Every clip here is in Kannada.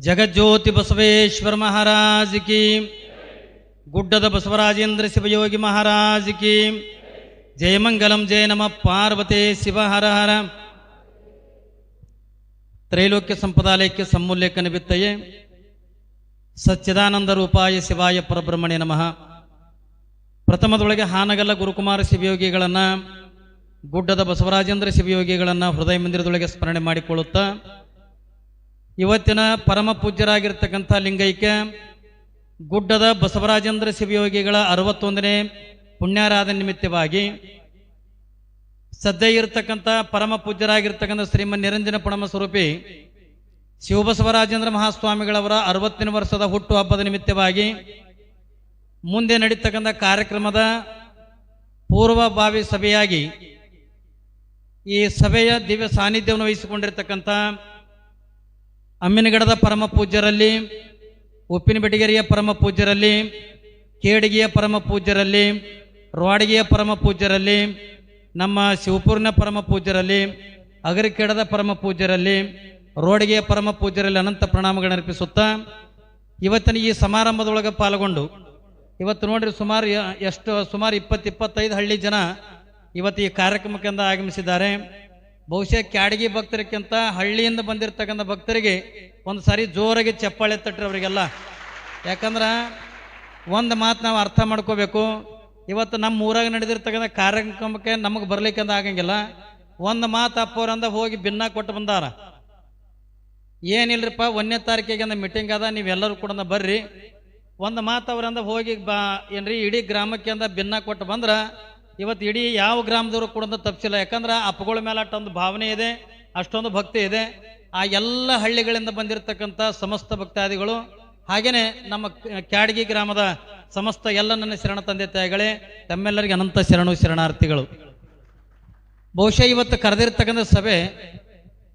ಜಗಜ್ಯೋತಿ ಬಸವೇಶ್ವರ ಮಹಾರಾಜ ಕಿ ಗುಡ್ಡದ ಬಸವರಾಜೇಂದ್ರ ಶಿವಯೋಗಿ ಮಹಾರಾಜ್ ಕಿ ಜಯಮಂಗಲಂ ಜಯ ನಮ, ಪಾರ್ವತೆ ಶಿವ ಹರ ಹರ. ತ್ರೈಲೋಕ್ಯ ಸಂಪದಾಲಯಕ್ಕೆ ಸಮೂಲ್ಯಕ ನಿಮಿತ್ತಯೇ ಸಚ್ಚಿದಾನಂದ ರೂಪಾಯ ಶಿವಾಯ ಪರಬ್ರಹ್ಮಣ್ಯ ನಮಃ. ಪ್ರಥಮದೊಳಗೆ ಹಾನಗಲ್ಲ ಗುರುಕುಮಾರ ಶಿವಯೋಗಿಗಳನ್ನು, ಗುಡ್ಡದ ಬಸವರಾಜೇಂದ್ರ ಶಿವಯೋಗಿಗಳನ್ನು ಹೃದಯ ಮಂದಿರದೊಳಗೆ ಸ್ಮರಣೆ ಮಾಡಿಕೊಳ್ಳುತ್ತಾ ಇವತ್ತಿನ ಪರಮ ಪೂಜ್ಯರಾಗಿರ್ತಕ್ಕಂಥ ಲಿಂಗೈಕ್ಯ, ಗುಡ್ಡದ ಬಸವರಾಜೇಂದ್ರ ಶಿವಯೋಗಿಗಳ ಅರವತ್ತೊಂದನೇ ಪುಣ್ಯಾರಾಧನೆ ನಿಮಿತ್ತವಾಗಿ ಸದ್ಯ ಇರತಕ್ಕಂಥ ಪರಮ ಪೂಜ್ಯರಾಗಿರ್ತಕ್ಕಂಥ ಶ್ರೀಮನ್ ನಿರಂಜನ ಪಣಮ ಸ್ವರೂಪಿ ಶಿವಬಸವರಾಜೇಂದ್ರ ಮಹಾಸ್ವಾಮಿಗಳವರ ಅರವತ್ತನೇ ವರ್ಷದ ಹುಟ್ಟು ಹಬ್ಬದ ನಿಮಿತ್ತವಾಗಿ ಮುಂದೆ ನಡೀತಕ್ಕಂಥ ಕಾರ್ಯಕ್ರಮದ ಪೂರ್ವಭಾವಿ ಸಭೆಯಾಗಿ ಈ ಸಭೆಯ ದಿವ್ಯ ಸಾನ್ನಿಧ್ಯವನ್ನು ವಹಿಸಿಕೊಂಡಿರ್ತಕ್ಕಂಥ ಅಮ್ಮಿನಗಡದ ಪರಮ ಪೂಜ್ಯರಲ್ಲಿ ಉಪ್ಪಿನಬೆಟಗೆರೆಯ ಪರಮ ಪೂಜ್ಯರಲ್ಲಿ ಕೇಡಿಗೆಯ ಪರಮ ಪೂಜ್ಯರಲ್ಲಿ ರೋಡಿಗೆಯ ಪರಮ ಪೂಜ್ಯರಲ್ಲಿ ನಮ್ಮ ಶಿವಪುರಿನ ಪರಮ ಪೂಜ್ಯರಲ್ಲಿ ಅಗರಿಕೇಡದ ಪರಮ ಪೂಜ್ಯರಲ್ಲಿ ರೋಡಿಗೆಯ ಪರಮ ಪೂಜ್ಯರಲ್ಲಿ ಅನಂತ ಪ್ರಣಾಮಗಳನ್ನು ಅರ್ಪಿಸುತ್ತಾ ಇವತ್ತಿನ ಈ ಸಮಾರಂಭದೊಳಗೆ ಪಾಲ್ಗೊಂಡು ಇವತ್ತು ನೋಡಿರಿ ಸುಮಾರು ಎಷ್ಟು ಸುಮಾರು ಇಪ್ಪತ್ತು ಇಪ್ಪತ್ತೈದು ಹಳ್ಳಿ ಜನ ಇವತ್ತು ಈ ಕಾರ್ಯಕ್ರಮಕ್ಕೆ ಆಗಮಿಸಿದ್ದಾರೆ. ಬಹುಶಃ ಕ್ಯಾಡಗಿ ಭಕ್ತರಿಗಿಂತ ಹಳ್ಳಿಯಿಂದ ಬಂದಿರತಕ್ಕಂಥ ಭಕ್ತರಿಗೆ ಒಂದು ಸಾರಿ ಜೋರಾಗಿ ಚಪ್ಪಾಳೆ ತಟ್ರಿ ಅವರಿಗೆಲ್ಲ. ಯಾಕಂದ್ರೆ ಒಂದು ಮಾತು ನಾವು ಅರ್ಥ ಮಾಡ್ಕೋಬೇಕು. ಇವತ್ತು ನಮ್ಮ ಊರಾಗ ನಡೆದಿರ್ತಕ್ಕಂಥ ಕಾರ್ಯಕ್ರಮಕ್ಕೆ ನಮಗೆ ಬರ್ಲಿಕ್ಕೆ ಆಗಂಗಿಲ್ಲ. ಒಂದು ಮಾತು ಅಪ್ಪವ್ರಂದ ಹೋಗಿ ಭಿನ್ನ ಕೊಟ್ಟು ಬಂದಾರ. ಏನಿಲ್ರಿಪ್ಪ, ಒಂದನೇ ತಾರೀಕಿಗೆ ಅಂದ ಮೀಟಿಂಗ್ ಅದ ನೀವೆಲ್ಲರೂ ಕೂಡ ಬರ್ರಿ. ಒಂದು ಮಾತು ಅವರಂದ ಹೋಗಿ ಬಾ ಏನ್ರಿ, ಇಡೀ ಗ್ರಾಮಕ್ಕೆ ಅಂದ ಭಿನ್ನ ಕೊಟ್ಟು ಬಂದ್ರ ಇವತ್ತು ಇಡೀ ಯಾವ ಗ್ರಾಮದವರು ಕೂಡ ತಪ್ಪಿಸಿಲ್ಲ ಯಾಕಂದ್ರೆ ಅಪ್ಪಗಳ ಮೇಲೆ ಅಷ್ಟೊಂದು ಭಾವನೆ ಇದೆ, ಅಷ್ಟೊಂದು ಭಕ್ತಿ ಇದೆ. ಆ ಎಲ್ಲ ಹಳ್ಳಿಗಳಿಂದ ಬಂದಿರತಕ್ಕಂಥ ಸಮಸ್ತ ಭಕ್ತಾದಿಗಳು, ಹಾಗೇನೆ ನಮ್ಮ ಕ್ಯಾಡಗಿ ಗ್ರಾಮದ ಸಮಸ್ತ ಎಲ್ಲ ನನ್ನ ಶರಣ ತಂದೆ ತಾಯಿಗಳೇ, ತಮ್ಮೆಲ್ಲರಿಗೆ ಅನಂತ ಶರಣು ಶರಣಾರ್ಥಿಗಳು. ಬಹುಶಃ ಇವತ್ತು ಕರೆದಿರ್ತಕ್ಕಂಥ ಸಭೆ,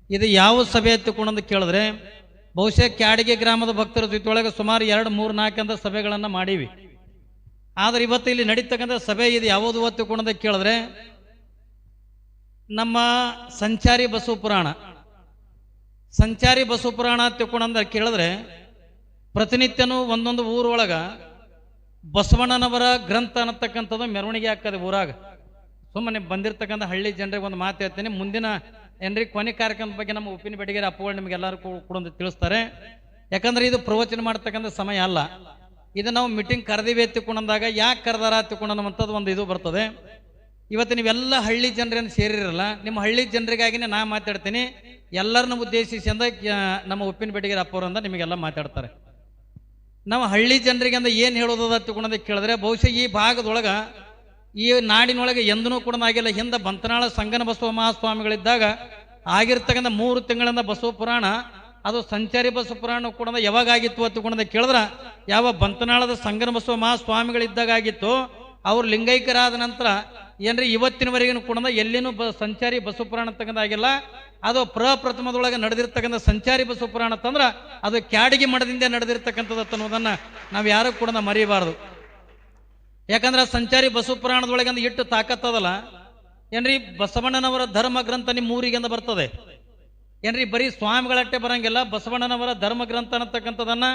ಇದು ಯಾವ ಸಭೆ ಎತ್ತಿಕೊಂಡಂದು ಕೇಳಿದ್ರೆ, ಬಹುಶಃ ಕ್ಯಾಡಗಿ ಗ್ರಾಮದ ಭಕ್ತರ ಜೊತೆಯೊಳಗೆ ಸುಮಾರು ಎರಡು ಮೂರು ನಾಲ್ಕಂತ ಸಭೆಗಳನ್ನು ಮಾಡೀವಿ. ಆದ್ರೆ ಇವತ್ತು ಇಲ್ಲಿ ನಡೀತಕ್ಕಂಥ ಸಭೆ ಇದು ಯಾವುದು ಹೊತ್ತುಕೊಂಡಂತ ಕೇಳಿದ್ರೆ ನಮ್ಮ ಸಂಚಾರಿ ಬಸವ ಪುರಾಣ. ಸಂಚಾರಿ ಬಸವ ಪುರಾಣ ತಿಳ್ಕೊಂಡ ಕೇಳಿದ್ರೆ ಪ್ರತಿನಿತ್ಯನೂ ಒಂದೊಂದು ಊರೊಳಗ ಬಸವಣ್ಣನವರ ಗ್ರಂಥ ಅನ್ನತಕ್ಕಂಥದ್ದು ಮೆರವಣಿಗೆ ಆಗ್ತದೆ ಊರಾಗ. ಸುಮ್ಮನೆ ಬಂದಿರತಕ್ಕಂಥ ಹಳ್ಳಿ ಜನರಿಗೆ ಒಂದು ಮಾತು ಹೇಳ್ತೀನಿ. ಮುಂದಿನ ಏನ್ರಿ ಕೊನೆ ಕಾರ್ಯಕ್ರಮದ ಬಗ್ಗೆ ನಮ್ಮ ಉಪ್ಪಿನ ಬೆಡಗೇರಿ ಅಪ್ಪಗಳು ನಿಮಗೆಲ್ಲರೂ ಕೂಡ ತಿಳಿಸ್ತಾರೆ. ಯಾಕಂದ್ರೆ ಇದು ಪ್ರವಚನ ಮಾಡ್ತಕ್ಕಂಥ ಸಮಯ ಅಲ್ಲ. ಇದು ನಾವು ಮೀಟಿಂಗ್ ಕರೆದಿವಿ ತಿಕ್ಕೊಂಡಂದಾಗ ಯಾಕೆ ಕರೆದಾರ ಎತ್ತಿಕೊಂಡಂಥದ್ದು ಒಂದು ಇದು ಬರ್ತದೆ. ಇವತ್ತು ನೀವೆಲ್ಲ ಹಳ್ಳಿ ಜನರೇನು ಸೇರಿರಲ್ಲ, ನಿಮ್ಮ ಹಳ್ಳಿ ಜನರಿಗಾಗಿನೇ ನಾ ಮಾತಾಡ್ತೀನಿ. ಎಲ್ಲರನ್ನು ಉದ್ದೇಶಿಸಿ ಅಂದ ನಮ್ಮ ಉಪ್ಪಿನ ಬೆಟ್ಟಿಗೆ ಅಪ್ಪವರಂದ ನಿಮಗೆಲ್ಲ ಮಾತಾಡ್ತಾರೆ. ನಾವು ಹಳ್ಳಿ ಜನರಿಗೆ ಅಂದ ಏನು ಹೇಳೋದದ ತಿಳ್ಕೊಂಡಂತ ಕೇಳಿದ್ರೆ, ಬಹುಶಃ ಈ ಭಾಗದೊಳಗೆ, ಈ ನಾಡಿನೊಳಗೆ ಎಂದೂ ಕೂಡ ಆಗಿಲ್ಲ. ಹಿಂದೆ ಬಂತನಾಳ ಸಂಗನ ಬಸವ ಮಹಾಸ್ವಾಮಿಗಳಿದ್ದಾಗ ಆಗಿರ್ತಕ್ಕಂಥ ಮೂರು ತಿಂಗಳಿಂದ ಬಸವ ಪುರಾಣ ಅದು ಸಂಚಾರಿ ಬಸವ ಪುರಾಣ ಕೂಡ ಯಾವಾಗ ಆಗಿತ್ತು ಅಂತ ಕೂಡ ಕೇಳಿದ್ರೆ? ಯಾವ ಬಂತನಾಳದ ಸಂಗನ ಬಸವ ಮಹಾಸ್ವಾಮಿಗಳಿದ್ದಾಗ ಆಗಿತ್ತು, ಅವ್ರು ಲಿಂಗೈಕ್ಯರಾದ ನಂತರ ಏನ್ರಿ ಇವತ್ತಿನವರೆಗೂ ಕೂಡ ಎಲ್ಲಿನೂ ಸಂಚಾರಿ ಬಸವ ಪುರಾಣ ತಗೊಂಡಾಗಿಲ್ಲ ಅದು ಪ್ರಪ್ರಥಮದೊಳಗೆ ನಡೆದಿರ್ತಕ್ಕಂಥ ಸಂಚಾರಿ ಬಸವ ಪುರಾಣ ತಂದ್ರೆ ಅದು ಕ್ಯಾಡಿಗೆ ಮಠದಿಂದ ನಡೆದಿರ್ತಕ್ಕಂಥದ್ದು ಅನ್ನೋದನ್ನು ನಾವು ಯಾರು ಕೂಡ ಮರಿಬಾರದು ಯಾಕಂದ್ರೆ ಸಂಚಾರಿ ಬಸವ ಪುರಾಣದೊಳಗೆ ಇಟ್ಟು ತಾಕತ್ತದಲ್ಲ ಏನ್ರಿ ಬಸವಣ್ಣನವರ ಧರ್ಮ ಗ್ರಂಥ ನಿಮ್ಮ ಊರಿಗೆ ಬರ್ತದೆ. ಏನ್ರಿ, ಬರೀ ಸ್ವಾಮಿಗಳಟ್ಟೆ ಬರಂಗಿಲ್ಲ, ಬಸವಣ್ಣನವರ ಧರ್ಮ ಗ್ರಂಥ ಅನ್ನತಕ್ಕಂಥದನ್ನ,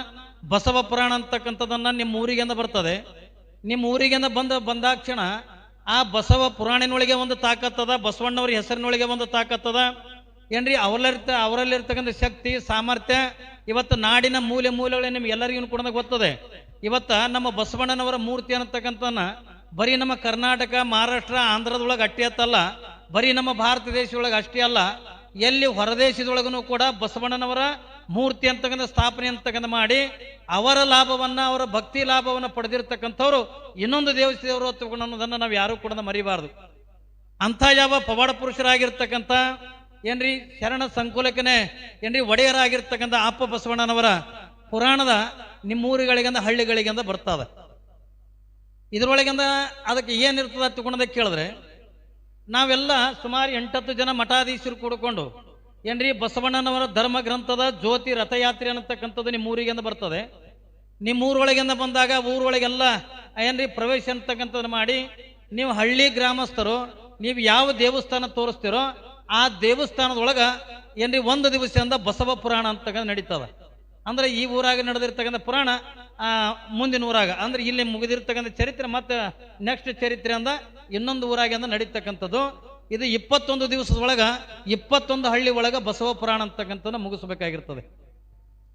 ಬಸವ ಪುರಾಣ ಅಂತಕ್ಕಂಥದನ್ನ ನಿಮ್ಮ ಊರಿಗೆ ಅಂತ ಬರ್ತದೆ. ನಿಮ್ಮ ಊರಿಗೆ ಅಂತ ಬಂದ ಬಂದಾಕ್ಷಣ ಆ ಬಸವ ಪುರಾಣಿನೊಳಗೆ ಒಂದು ತಾಕತ್ತದ ಬಸವಣ್ಣವ್ರ ಹೆಸರಿನೊಳಗೆ ಒಂದು ತಾಕತ್ತದ ಏನ್ರಿ, ಅವರಲ್ಲಿರ್ತ, ಅವರಲ್ಲಿರ್ತಕ್ಕಂಥ ಶಕ್ತಿ, ಸಾಮರ್ಥ್ಯ, ಇವತ್ತು ನಾಡಿನ ಮೂಲೆ ಮೂಲೆಗಳೇ ನಿಮ್ಗೆ ಎಲ್ಲರಿಗೂ ಕೂಡ ಗೊತ್ತದೆ. ಇವತ್ತ ನಮ್ಮ ಬಸವಣ್ಣನವರ ಮೂರ್ತಿ ಅನ್ನತಕ್ಕಂಥನ್ನ ಬರೀ ನಮ್ಮ ಕರ್ನಾಟಕ, ಮಹಾರಾಷ್ಟ್ರ, ಆಂಧ್ರದೊಳಗೆ ಅಟ್ಟಿ ಅತ್ತಲ್ಲ, ಬರೀ ನಮ್ಮ ಭಾರತ ದೇಶದೊಳಗೆ ಅಷ್ಟೇ ಅಲ್ಲ ಎಲ್ಲಿ ಹೊರದೇಶದೊಳಗೂ ಕೂಡ ಬಸವಣ್ಣನವರ ಮೂರ್ತಿ ಅಂತಕ್ಕಂಥ ಸ್ಥಾಪನೆ ಅಂತಕ್ಕಂಥ ಮಾಡಿ ಅವರ ಲಾಭವನ್ನ, ಅವರ ಭಕ್ತಿ ಲಾಭವನ್ನ ಪಡೆದಿರ್ತಕ್ಕಂಥವ್ರು ಇನ್ನೊಂದು ದೇವಸ್ಥೆಯವರು ಅನ್ನೋದನ್ನ ನಾವು ಯಾರು ಕೂಡ ಮರಿಬಾರ್ದು. ಅಂಥ ಯಾವ ಪವಾಡ ಪುರುಷರಾಗಿರ್ತಕ್ಕಂಥ ಏನ್ರಿ ಶರಣ ಸಂಕುಲಕನೇ ಏನ್ರಿ ಒಡೆಯರಾಗಿರ್ತಕ್ಕಂಥ ಅಪ್ಪ ಬಸವಣ್ಣನವರ ಪುರಾಣದ ನಿಮ್ಮೂರುಗಳಿಗಂದ, ಹಳ್ಳಿಗಳಿಗಂದ ಬರ್ತದ. ಇದರೊಳಗಿಂದ ಅದಕ್ಕೆ ಏನಿರ್ತದ ತಗೊಂಡದ ಕೇಳಿದ್ರೆ ನಾವೆಲ್ಲ ಸುಮಾರು ಎಂಟತ್ತು ಜನ ಮಠಾಧೀಶರು ಕೂಡಿಕೊಂಡು, ಏನ್ರಿ ಬಸವಣ್ಣನವರ ಧರ್ಮ ಗ್ರಂಥದ ಜ್ಯೋತಿ ರಥಯಾತ್ರೆ ಅನ್ನತಕ್ಕಂಥದ್ದು ನಿಮ್ಮ ಊರಿಗೆಂದ ಬರ್ತದೆ. ನಿಮ್ಮ ಊರೊಳಗಿಂದ ಬಂದಾಗ ಊರೊಳಗೆಲ್ಲ, ಏನ್ರಿ ಪ್ರವೇಶ ಅಂತಕ್ಕಂಥದ್ದು ಮಾಡಿ, ನೀವು ಹಳ್ಳಿ ಗ್ರಾಮಸ್ಥರು, ನೀವು ಯಾವ ದೇವಸ್ಥಾನ ತೋರಿಸ್ತೀರೋ ಆ ದೇವಸ್ಥಾನದೊಳಗ, ಏನ್ರಿ ಒಂದು ದಿವಸದಿಂದ ಬಸವ ಪುರಾಣ ಅಂತ ನಡೀತದ. ಅಂದ್ರೆ ಈ ಊರಾಗ ನಡೆದಿರ್ತಕ್ಕಂಥ ಪುರಾಣ ಮುಂದಿನ ಊರಾಗ. ಅಂದ್ರೆ ಇಲ್ಲಿ ಮುಗಿದಿರ್ತಕ್ಕಂಥ ಚರಿತ್ರೆ ಮತ್ತೆ ನೆಕ್ಸ್ಟ್ ಚರಿತ್ರೆ ಅಂದ ಇನ್ನೊಂದು ಊರಾಗ ಅಂದ ನಡೀತಕ್ಕಂಥದ್ದು. ಇದು ಇಪ್ಪತ್ತೊಂದು ದಿವಸದೊಳಗ, ಇಪ್ಪತ್ತೊಂದು ಹಳ್ಳಿ ಒಳಗ ಬಸವ ಪುರಾಣ ಅಂತಕ್ಕಂಥದ್ದು ಮುಗಿಸ್ಬೇಕಾಗಿರ್ತದೆ.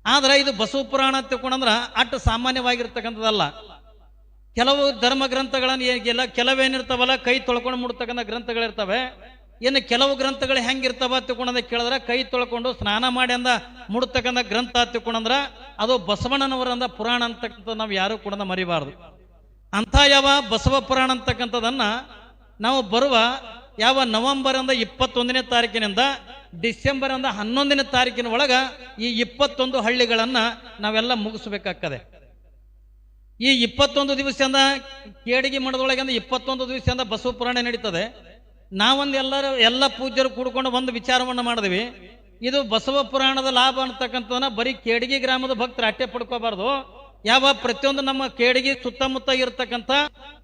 ಆದ್ರೆ ಇದು ಬಸವ ಪುರಾಣ ಅಂತ ತಿಳ್ಕೊಂಡಂದ್ರ ಅಟ್ಟು ಸಾಮಾನ್ಯವಾಗಿರ್ತಕ್ಕಂಥದ್ದಲ್ಲ. ಕೆಲವು ಧರ್ಮ ಗ್ರಂಥಗಳನ್ನು ಎಲ್ಲ ಕೆಲವೇನಿರ್ತಾವಲ್ಲ, ಕೈ ತೊಳ್ಕೊಂಡು ಮುಡ್ತಕ್ಕಂಥ ಗ್ರಂಥಗಳಿರ್ತವೆ. ಇನ್ನು ಕೆಲವು ಗ್ರಂಥಗಳು ಹೆಂಗಿರ್ತಾವ ತಿಳ್ಕೊಂಡ ಕೇಳಿದ್ರೆ ಕೈ ತೊಳ್ಕೊಂಡು ಸ್ನಾನ ಮಾಡಿ ಅಂದ, ಮುಡ್ತಕ್ಕಂಥ ಗ್ರಂಥ ತಿಳ್ಕೊಂಡಂದ್ರ ಅದು ಬಸವಣ್ಣನವರಂದ ಪುರಾಣ ಅಂತಕ್ಕಂಥ ನಾವು ಯಾರು ಕೂಡ ಮರಿಬಾರ್ದು. ಅಂಥ ಯಾವ ಬಸವ ಪುರಾಣ ಅಂತಕ್ಕಂಥದನ್ನ ನಾವು ಬರುವ ಯಾವ ನವೆಂಬರ್ ಅಂದ ಇಪ್ಪತ್ತೊಂದನೇ ತಾರೀಕಿನಿಂದ ಡಿಸೆಂಬರ್ ಅಂದ ಹನ್ನೊಂದನೇ ತಾರೀಕಿನ ಒಳಗ ಈ ಇಪ್ಪತ್ತೊಂದು ಹಳ್ಳಿಗಳನ್ನ ನಾವೆಲ್ಲ ಮುಗಿಸ್ಬೇಕಾಗ್ತದೆ. ಈ ಇಪ್ಪತ್ತೊಂದು ದಿವಸದಿಂದ ಕೇಡಿಗೆ ಮಠದೊಳಗಿಂದ ಇಪ್ಪತ್ತೊಂದು ದಿವಸದಿಂದ ಬಸವ ಪುರಾಣ ನಡೀತದೆ. ನಾವೊಂದು ಎಲ್ಲರೂ, ಎಲ್ಲ ಪೂಜ್ಯರು ಕೂಡ್ಕೊಂಡು ಒಂದು ವಿಚಾರವನ್ನು ಮಾಡಿದ್ವಿ. ಇದು ಬಸವ ಪುರಾಣದ ಲಾಭ ಅಂತಕ್ಕಂಥದನ್ನ ಬರೀ ಕೇಡಿಗೆ ಗ್ರಾಮದ ಭಕ್ತರು ಅಟ್ಟೆ ಪಡ್ಕೋಬಾರ್ದು. ಯಾವ ಪ್ರತಿಯೊಂದು ನಮ್ಮ ಕೇಡಿಗೆ ಸುತ್ತಮುತ್ತ ಇರತಕ್ಕಂಥ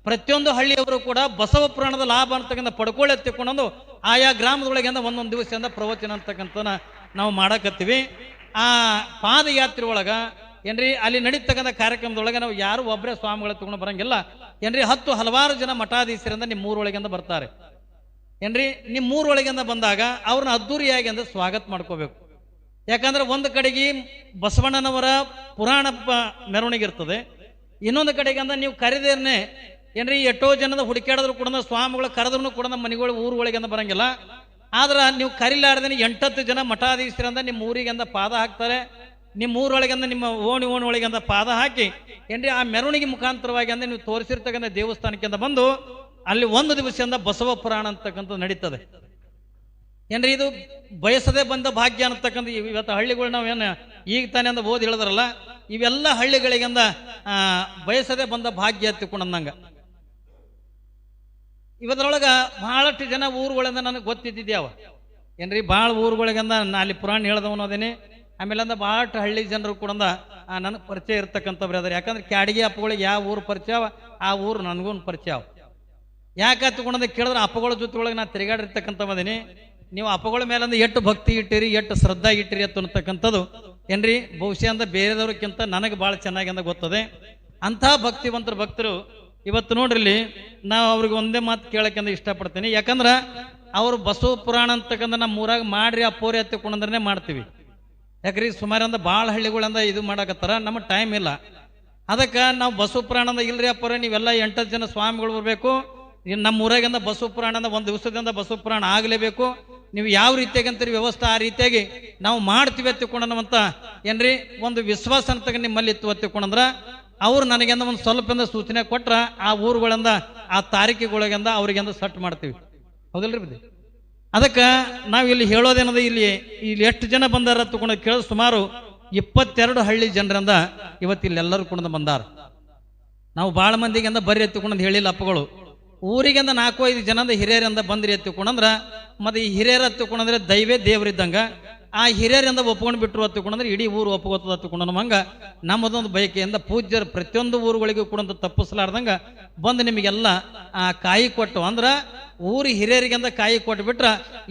ಪ್ರತಿಯೊಂದು ಹಳ್ಳಿಯವರು ಕೂಡ ಬಸವ ಪುರಾಣದ ಲಾಭ ಅಂತಕ್ಕಂಥ ಪಡ್ಕೊಳ್ಳಿ ತಿಳ್ಕೊಂಡು ಆಯಾ ಗ್ರಾಮದೊಳಗಿಂದ ಒಂದೊಂದು ದಿವಸದಿಂದ ಪ್ರವಚನ ಅಂತಕ್ಕಂಥನ ನಾವು ಮಾಡಕತ್ತೀವಿ. ಆ ಪಾದಯಾತ್ರೆ ಒಳಗ ಏನ್ರಿ, ಅಲ್ಲಿ ನಡೀತಕ್ಕಂಥ ಕಾರ್ಯಕ್ರಮದೊಳಗೆ ನಾವು ಯಾರು ಒಬ್ಬರೇ ಸ್ವಾಮಿಗಳ ತಗೊಂಡು ಬರಂಗಿಲ್ಲ. ಏನ್ರಿ, ಹತ್ತು ಹಲವಾರು ಜನ ಮಠಾಧೀಶರಿಂದ ನಿಮ್ಮ ಊರೊಳಗಿಂದ ಬರ್ತಾರೆ. ಏನ್ರಿ? ನಿಮ್ಮ ಊರೊಳಗಿಂದ ಬಂದಾಗ ಅವ್ರನ್ನ ಅದ್ದೂರಿಯಾಗಿ ಅಂದ್ರೆ ಸ್ವಾಗತ ಮಾಡ್ಕೋಬೇಕು. ಯಾಕಂದ್ರೆ ಒಂದು ಕಡೆಗೆ ಬಸವಣ್ಣನವರ ಪುರಾಣ ಮೆರವಣಿಗೆ ಇರ್ತದೆ. ಇನ್ನೊಂದು ಕಡೆಗೆ ಅಂದ್ರೆ ನೀವು ಕರೆದೇನೆ ಏನ್ರಿ, ಎಷ್ಟೋ ಜನದ ಹುಡುಕಾಡಿದ್ರು ಕೂಡ ಸ್ವಾಮಿಗಳು ಕರೆದ್ರು ಕೂಡ ನಮ್ಮ ಮನೆಗಳು ಊರುಗಳಿಗೆಂದ ಬರಂಗಿಲ್ಲ. ಆದ್ರೆ ನೀವು ಕರಿಲಾರ್ದೇನೆ ಎಂಟತ್ತು ಜನ ಮಠಾಧೀಶರಿಂದ ನಿಮ್ಮ ಊರಿಗೆಂದ ಪಾದ ಹಾಕ್ತಾರೆ. ನಿಮ್ಮ ಊರೊಳಗಿಂದ, ನಿಮ್ಮ ಓಣಿ ಓಣಿ ಒಳಗಿಂದ ಪಾದ ಹಾಕಿ, ಏನ್ರಿ, ಆ ಮೆರವಣಿಗೆ ಮುಖಾಂತರವಾಗಿ ಅಂದ್ರೆ ನೀವು ತೋರಿಸಿರ್ತಕ್ಕಂಥ ದೇವಸ್ಥಾನಕ್ಕಿಂತ ಬಂದು ಅಲ್ಲಿ ಒಂದು ದಿವಸದಿಂದ ಬಸವ ಪುರಾಣ ಅಂತಕ್ಕಂಥದ್ದು ನಡೀತದೆ. ಏನ್ರಿ ಇದು ಬಯಸದೆ ಬಂದ ಭಾಗ್ಯ ಅನ್ನತಕ್ಕಂಥ ಇವತ್ತು ಹಳ್ಳಿಗಳು ನಾವೇನು ಈಗ ತಾನೇ ಅಂದ ಓದಿ ಹೇಳಿದ್ರಲ್ಲ, ಇವೆಲ್ಲ ಹಳ್ಳಿಗಳಿಗಿಂದ ಬಯಸದೆ ಬಂದ ಭಾಗ್ಯ ತಿಳ್ಕೊಂಡಂದಂಗೆ ಇವದ್ರೊಳಗೆ ಬಹಳಷ್ಟು ಜನ ಊರುಗಳಿಂದ ನನಗೆ ಗೊತ್ತಿದ್ದಿದ್ಯಾವ. ಏನ್ರಿ ಭಾಳ ಊರುಗಳಿಗಂದ ನಾ ಅಲ್ಲಿ ಪುರಾಣ ಹೇಳ್ದವನು ಆಮೇಲೆ ಅಂದ ಭಾಳಷ್ಟು ಹಳ್ಳಿ ಜನರು ಕೂಡ ನನಗೆ ಪರಿಚಯ ಇರ್ತಕ್ಕಂಥವ್ರು ಅದಾರೆ. ಯಾಕಂದ್ರೆ ಕ್ಯಾಡಿಗೆ ಅಪ್ಪಗಳಿಗೆ ಯಾವ ಊರು ಪರಿಚಯ ಆ ಊರು ನನಗೂ ಪರಿಚಯ ಅವ. ಯಾಕೆ ತಗೊಂಡದ ಕೇಳಿದ್ರೆ ಅಪ್ಪಗಳ ಜೊತೆ ಒಳಗೆ ನಾ ತಿರುಗಾಡಿರ್ತಕ್ಕಂಥ ಬಂದೀನಿ ನೀವು ಅಪ್ಪಗಳ ಮೇಲಂದ್ರೆ ಎಷ್ಟು ಭಕ್ತಿ ಇಟ್ಟಿರಿ, ಎಷ್ಟು ಶ್ರದ್ಧಾ ಇಟ್ಟಿರಿ ಅಂತ ಅನ್ನತಕ್ಕಂಥದ್ದು. ಏನ್ರಿ? ಬಹುಶಃ ಅಂದ ಬೇರೆದವ್ರಕ್ಕಿಂತ ನನಗೆ ಭಾಳ ಚೆನ್ನಾಗಿ ಅಂತ ಗೊತ್ತದೆ. ಅಂಥ ಭಕ್ತಿವಂತರ ಭಕ್ತರು ಇವತ್ತು ನೋಡ್ರಿ ನಾವು ಅವ್ರಿಗೆ ಒಂದೇ ಮಾತು ಕೇಳಕ್ಕೆಂದ ಇಷ್ಟಪಡ್ತೀನಿ. ಯಾಕಂದ್ರೆ ಅವರು ಬಸವ ಪುರಾಣ ಅಂತಕ್ಕಂಥ ನಮ್ಮ ಊರಾಗ ಮಾಡ್ರಿ ಅಪ್ಪೋರಿ ಹತ್ತಿಕೊಂಡ್ರೆ ಮಾಡ್ತೀವಿ. ಯಾಕ್ರಿ? ಸುಮಾರು ಅಂದ ಭಾಳ ಹಳ್ಳಿಗಳಿಂದ ಇದು ಮಾಡಕತ್ತಾರ, ನಮ್ಮ ಟೈಮ್ ಇಲ್ಲ. ಅದಕ್ಕೆ ನಾವು ಬಸವ ಪುರಾಣದ ಇಲ್ರಿ ಅಪ್ಪರ ನೀವೆಲ್ಲ ಎಂಟತ್ತು ಜನ ಸ್ವಾಮಿಗಳು ಬರಬೇಕು. ನಮ್ಮ ಊರಾಗಿಂದ ಬಸವ ಅಂದ ಒಂದು ದಿವಸದಿಂದ ಬಸವ ಪುರಾಣ ಆಗಲೇಬೇಕು. ನೀವು ಯಾವ ರೀತಿಯಾಗಿ ಅಂತೀರಿ ವ್ಯವಸ್ಥೆ ಆ ರೀತಿಯಾಗಿ ನಾವು ಮಾಡ್ತೀವಿ ಅಂತ ತಿಳ್ಕೊಂಡಂತ ಏನ್ರಿ? ಒಂದು ವಿಶ್ವಾಸ ಅಂತ ನಿಮ್ಮಲ್ಲಿ ಇತ್ತು ಅಂತ ತಿಳ್ಕೊಂಡ್ರ ಅವ್ರು ನನಗಿಂದ ಒಂದು ಸ್ವಲ್ಪದಿಂದ ಸೂಚನೆ ಕೊಟ್ರ ಆ ಊರುಗಳಿಂದ, ಆ ತಾರೀಕಿಗೊಳಗಿಂದ ಅವ್ರಿಗೆಂದ ಸಟ್ ಮಾಡ್ತೀವಿ. ಹೌದಲ್ರಿ ಬಿದ್ದಿ ಅದಕ್ಕೆ ನಾವು ಇಲ್ಲಿ ಹೇಳೋದೇನದ ಇಲ್ಲಿ ಇಲ್ಲಿ ಎಷ್ಟು ಜನ ಬಂದಾರ ತಗೊಂಡು ಕೇಳೋದು ಸುಮಾರು ಇಪ್ಪತ್ತೆರಡು ಹಳ್ಳಿ ಜನರಿಂದ ಇವತ್ತು ಇಲ್ಲೆಲ್ಲರೂ ಕೂಡ ಬಂದಾರ. ನಾವು ಭಾಳ ಮಂದಿಗೆಂದ ಬರೀ ಎತ್ತಿಕೊಂಡು ಹೇಳಿಲ್ಲ ಅಪ್ಪಗಳು. ಊರಿಗೆಂದ ನಾಲ್ಕು ಐದು ಜನದ ಹಿರಿಯರಿಂದ ಬಂದ್ರಿ ಎತ್ತಿಕೊಂಡಂದ್ರ ಮತ್ತೆ ಈ ಹಿರಿಯರ ಹತ್ತಿಕೊಂಡಂದ್ರೆ ದೈವೇ ದೇವರಿದ್ದಂಗ, ಆ ಹಿರಿಯರಿಂದ ಒಪ್ಕೊಂಡು ಬಿಟ್ಟರು ಹತ್ತಿಕೊಂಡಂದ್ರೆ ಇಡೀ ಊರು ಒಪ್ಕೋತದ ಹತ್ತಿಕೊಂಡು ಹಂಗ ನಮ್ಮದೊಂದು ಬಯಕೆಯಿಂದ ಪೂಜ್ಯರು ಪ್ರತಿಯೊಂದು ಊರುಗಳಿಗೂ ಕೂಡ ತಪ್ಪಿಸ್ಲಾರ್ದಂಗ ಬಂದು ನಿಮಗೆಲ್ಲ ಆ ಕಾಯಿ ಕೊಟ್ಟು ಅಂದ್ರ ಊರು ಹಿರಿಯರಿಗೆಂದ ಕಾಯಿ ಕೊಟ್ಟು ಬಿಟ್ರ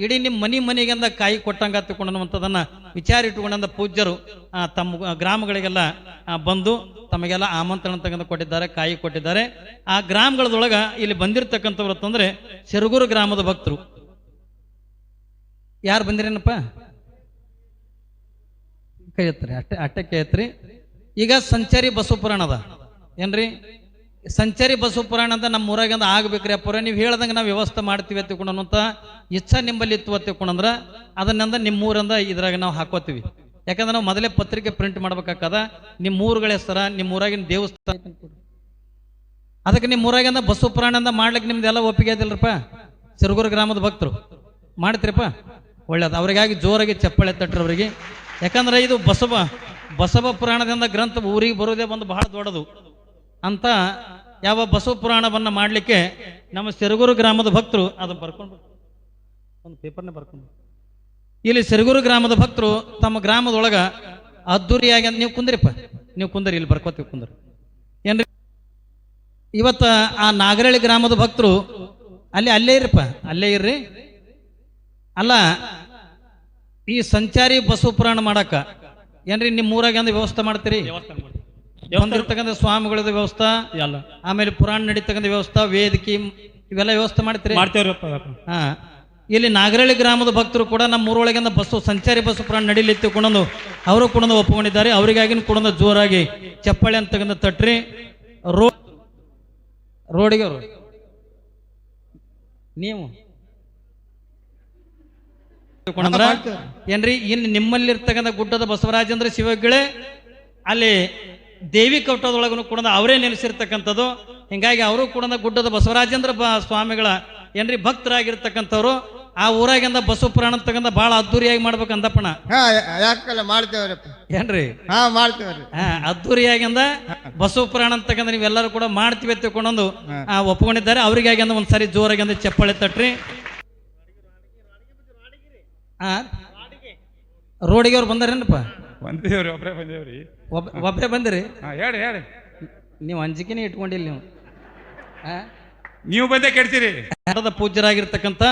ಇಡೀ ನಿಮ್ಮ ಮನೆ ಮನೆಗೆಂದ ಕಾಯಿ ಕೊಟ್ಟಂಗ ಹತ್ತಿಕೊಂಡಂಥದನ್ನ ವಿಚಾರ ಇಟ್ಟುಕೊಂಡಂತ ಪೂಜ್ಯರು ತಮ್ಮ ಗ್ರಾಮಗಳಿಗೆಲ್ಲ ಬಂದು ತಮಗೆಲ್ಲ ಆಮಂತ್ರಣ ತಗೊಂಡು ಕೊಟ್ಟಿದ್ದಾರೆ, ಕಾಯಿ ಕೊಟ್ಟಿದ್ದಾರೆ. ಆ ಗ್ರಾಮಗಳದೊಳಗ ಇಲ್ಲಿ ಬಂದಿರತಕ್ಕಂಥವ್ರು ಅಂತಂದ್ರೆ ಸಿರುಗೂರು ಗ್ರಾಮದ ಭಕ್ತರು. ಯಾರು ಬಂದಿರೇನಪ್ಪ? ಕೈ ಎತ್ತರಿ ಅಟ್ಟೆ ಅಟ್ಟೆ ಕೈ ಎತ್ತರಿ ಈಗ ಸಂಚಾರಿ ಬಸವ ಪುರಾಣ ಅದ. ಏನ್ರಿ? ಸಂಚಾರಿ ಬಸವ ಪುರಾಣ ಅಂತ ನಮ್ಮ ಊರಾಗಿಂದ ಆಗ್ಬೇಕ್ರಿ ಅಪ್ಪರ. ನೀವು ಹೇಳ್ದಂಗೆ ನಾವು ವ್ಯವಸ್ಥೆ ಮಾಡ್ತೀವಿ ಅಂತ ಇಚ್ಛಾ ನಿಂಬಲ್ಲಿ ಇತ್ತು ಅಂತ ತಿಳ್ಕೊಂಡಂದ್ರ ಅದನ್ನಂದ ನಿಮ್ಮ ಊರಿಂದ ಇದ್ರಾಗ ನಾವು ಹಾಕೋತೀವಿ. ಯಾಕಂದ್ರೆ ನಾವು ಮೊದಲೇ ಪತ್ರಿಕೆ ಪ್ರಿಂಟ್ ಮಾಡ್ಬೇಕಾಗದ ನಿಮ್ಮ ಊರುಗಳ ಹೆಸರ ನಿಮ್ಮ ಊರಾಗಿನ ದೇವಸ್ಥಾನ ಅದಕ್ಕೆ ನಿಮ್ಮ ಊರಾಗಿಂದ ಬಸವ ಪುರಾಣದಿಂದ ಮಾಡ್ಲಿಕ್ಕೆ ನಿಮ್ದೆಲ್ಲ ಒಪ್ಪಿಗೆ ಆದಿಲ್ಲರಪ್ಪ ಸಿರುಗುರು ಗ್ರಾಮದ ಭಕ್ತರು. ಮಾಡ್ತೀರಪ್ಪ? ಒಳ್ಳೇದು. ಅವ್ರಿಗಾಗಿ ಜೋರಾಗಿ ಚಪ್ಪಳೆ ತಟ್ರಿ ಅವರಿಗೆ. ಯಾಕಂದ್ರೆ ಇದು ಬಸವ ಬಸವ ಪುರಾಣದಿಂದ ಗ್ರಂಥ ಊರಿಗೆ ಬರೋದೇ ಒಂದು ಬಹಳ ದೊಡ್ಡದು. ಅಂತ ಯಾವ ಬಸವ ಪುರಾಣವನ್ನ ಮಾಡಲಿಕ್ಕೆ ನಮ್ಮ ಸಿರಗೂರು ಗ್ರಾಮದ ಭಕ್ತರು ಅದು ಬರ್ಕೊಂಡು ಒಂದು ಪೇಪರ್ನೇ ಬರ್ಕೊಂಡು ಇಲ್ಲಿ ಸಿರಗೂರು ಗ್ರಾಮದ ಭಕ್ತರು ತಮ್ಮ ಗ್ರಾಮದೊಳಗೆ ಅದ್ದೂರಿಯಾಗಿ ಅಂತ ನೀವು ಕುಂದ್ರಿಪ್ಪ. ನೀವು ಕುಂದರಿ, ಇಲ್ಲಿ ಬರ್ಕೋತೀವಿ ಕುಂದ್ರಿ. ಏನ್ರಿ? ಇವತ್ತ ಆ ನಾಗರಳ್ಳಿ ಗ್ರಾಮದ ಭಕ್ತರು ಅಲ್ಲಿ ಅಲ್ಲೇ ಇರಪ್ಪ. ಅಲ್ಲೇ ಇರ್ರಿ. ಅಲ್ಲ, ಈ ಸಂಚಾರಿ ಬಸವ ಪುರಾಣ ಮಾಡಕ್ಕ ಏನ್ರಿ ನಿಮ್ಮ ಊರಾಗ ಅಂದ ವ್ಯವಸ್ಥೆ ಮಾಡ್ತೀರಿ ಬಂದಿರ್ತಕ್ಕಂಥ ಸ್ವಾಮಿಗಳದ ವ್ಯವಸ್ಥೆ ಎಲ್ಲ. ಆಮೇಲೆ ಪುರಾಣ ನಡೀತಕ್ಕಂಥ ವ್ಯವಸ್ಥೆ ವೇದಿಕೆ ಇವೆಲ್ಲ ವ್ಯವಸ್ಥೆ ಮಾಡ್ತೀರಿ? ಮಾಡ್ತೇವ್ರಿ ಹಾ. ಇಲ್ಲಿ ನಾಗರಳ್ಳಿ ಗ್ರಾಮದ ಭಕ್ತರು ಕೂಡ ನಮ್ಮ ಊರೊಳಗಿಂದ ಬಸ್ಸು ಸಂಚಾರಿ ಬಸ್ಸು ಪುರಾಣ ನಡೀಲಿತ್ತು ಕೊಡೋದು ಅವರು ಕೂಡ ಒಪ್ಪಿಕೊಂಡಿದ್ದಾರೆ ಅವರಿಗಾಗಿ ಕೂಡ ಜೋರಾಗಿ ಚಪ್ಪಾಳೆ ಅಂತ ತಗೊಂಡು ತಟ್ರಿ. ರೋಡ್ ರೋಡಿಗೆ ಅವರು ನೀವು? ಏನ್ರಿ ಇನ್ನು ನಿಮ್ಮಲ್ಲಿರ್ತಕ್ಕಂಥ ಗುಡ್ಡದ ಬಸವರಾಜೇಂದ್ರ ಶಿವಗಳೇ ಅಲ್ಲಿ ದೇವಿ ಕಟ್ಟೋದೊಳಗೂ ಕೂಡ ಅವರೇ ನೆಲೆಸಿರ್ತಕ್ಕಂಥದ್ದು ಹಿಂಗಾಗಿ ಅವರು ಕೂಡ ಗುಡ್ಡದ ಬಸವರಾಜೇಂದ್ರ ಬ ಸ್ವಾಮಿಗಳ ಏನ್ರಿ ಭಕ್ತರಾಗಿರ್ತಕ್ಕಂಥವ್ರು. ಆ ಊರಾಗಿಂದ ಬಸವ ಪುರಾಣ ತಗೊಂಡ ಬಹಳ ಅದ್ದೂರಿಯಾಗಿ ಮಾಡ್ಬೇಕು ಅಂದಪ್ಪಣ. ಯಾಕಲ್ಲ ಮಾಡ್ತೇವ್ರಪ್ಪ? ಏನ್ರಿ? ಹಾ ಮಾಡ್ತೇವ್ರಿ. ಹಾ ಅದ್ದೂರಿಯಾಗಿಂದ ಬಸವ ಪುರಾಣ ತಗೊಂಡ ನೀವೆಲ್ಲರೂ ಕೂಡ ಮಾಡ್ತೀವಿ ಅಂತ ತಿಳ್ಕೊಂಡು ಆ ಒಪ್ಕೊಂಡಿದ್ದಾರೆ. ಅವರಿಗಾಗಿ ಒಂದು ಒಂದ್ಸರಿ ಜೋರಾಗಿ ಚಪ್ಪಾಳೆ ತಟ್ರಿ. ಆ? ರೋಡಿಗೆ ಅವ್ರು ಬಂದಾರೇನಪ್ಪ ಬಂದೇವ್ರಿ ಒಬ್ಬರೇ ಬಂದೇವ್ರಿ ಒಬ್ಬ ಒಬ್ಬರೇ ಬಂದಿರಿ? ಹಾಂ ಹೇಳಿ ಹೇಳಿ. ನೀವು ಅಂಜಿಕೆನೇ ಇಟ್ಕೊಂಡಿಲ್ಲ ನೀವು. ಆ? ನೀವು ಬಂದೇ ಕೆಡ್ತೀರಿ. ಭಾರತದ ಪೂಜ್ಯರಾಗಿರ್ತಕ್ಕಂಥ